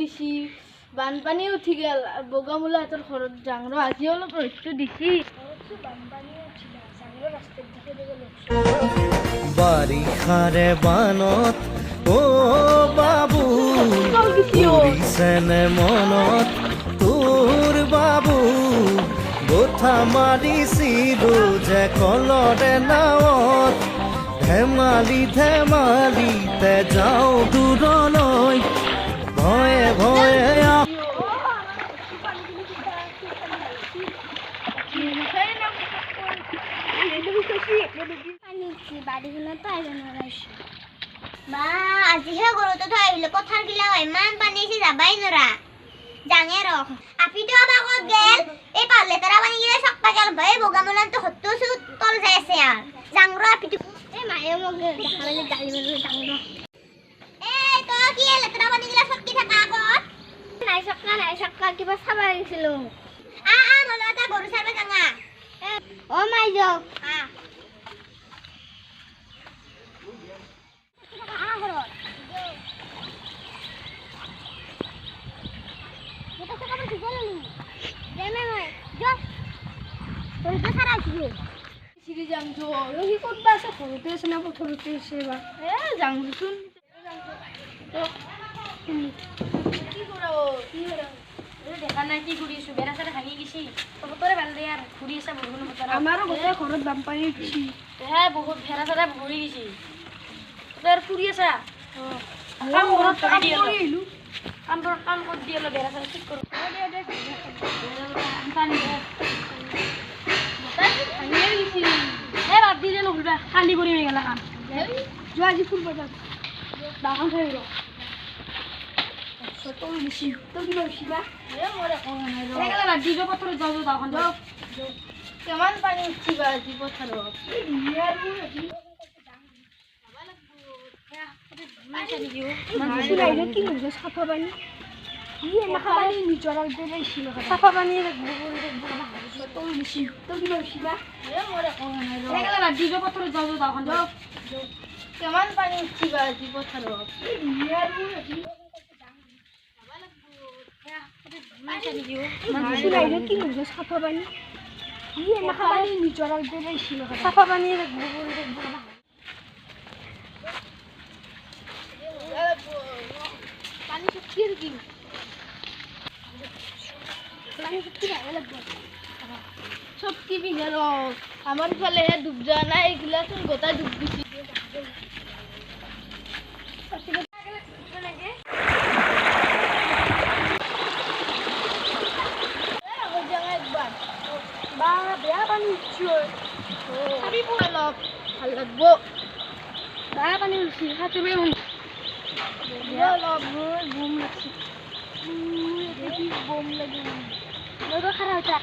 দিছি। বানপানী উঠি গেল বগামূলা এটাৰ ঘৰত জাংৰ আজি অলপ ৰ'দটো দিছি। বাৰিষাৰে বানত অ বাবু কৰিছেনে মনত? তোৰ বাবু গোঠা মাৰিছিলো যে কলৰে নাৱত। ধেমালি ধেমালিতে যাওঁ দূৰলৈ ভয়ে ভয়ে আজিহে গৰুটো থৈ পথাৰ গিলা ইমান পানী যাবাই নৰা জাঙে ৰখ আপিটো আমাৰ গেল। এই কিবা চাব আহিছিলো আ আ মলত এটা গৰু চাব জাঙা অ মাই যাওক। আ। আ ঘৰত এটা তো কাপড় ঠিক হলো দেমে মই যা তোৰ তো সাৰা আছে ৰহি ক'তবা ঘৰতে আছে না পথাৰতে আছে বা এ যাংচোন কি কৰা কি কৰা দেখা নাই কি কৰি আছো বেৰা চেৰা ভাঙি গৈছি বতৰে ভাল দে আৰু ঘূৰি আছে বৰষুণ বতৰ আমাৰো গোটেই ঘৰত বানপানী উঠিছি হে বহুত ভেৰা চেৰা ভৰি গৈছি তই আৰু ফুৰি আছা কাম ঘৰত কাম কাম কৰি কৰি আহিলোঁ কাম ঘৰত কাম কৰি দি অলপ বেৰা চেৰা ঠিক কৰোঁ খালি কৰি হৈ গ'ল যোৱা আজি ফুল পথাৰ কিমান পানী উঠিবা আজি পথাৰত? পানী নিজৰ চাফা পানী তই গৈছি তই কিবা গৈছি বা সেইকাৰণে বাদ দি দে পথাৰত যাওঁ যাওঁ দাওখন যাওঁ কিমান পানী উঠছি বা আজি পথাৰত কি হৈছে চাফা পানী পানী নিজৰ সব কি গেল। আমার ফলে ডুব যাওয়া নাই এগুলা তো গোটায় ডুব দিছি। ভালো লাগবো। বেয়া পানী উঠছি হাতে বেয়া বোম লাগছি বোম লাগে แล้วก็เราจะ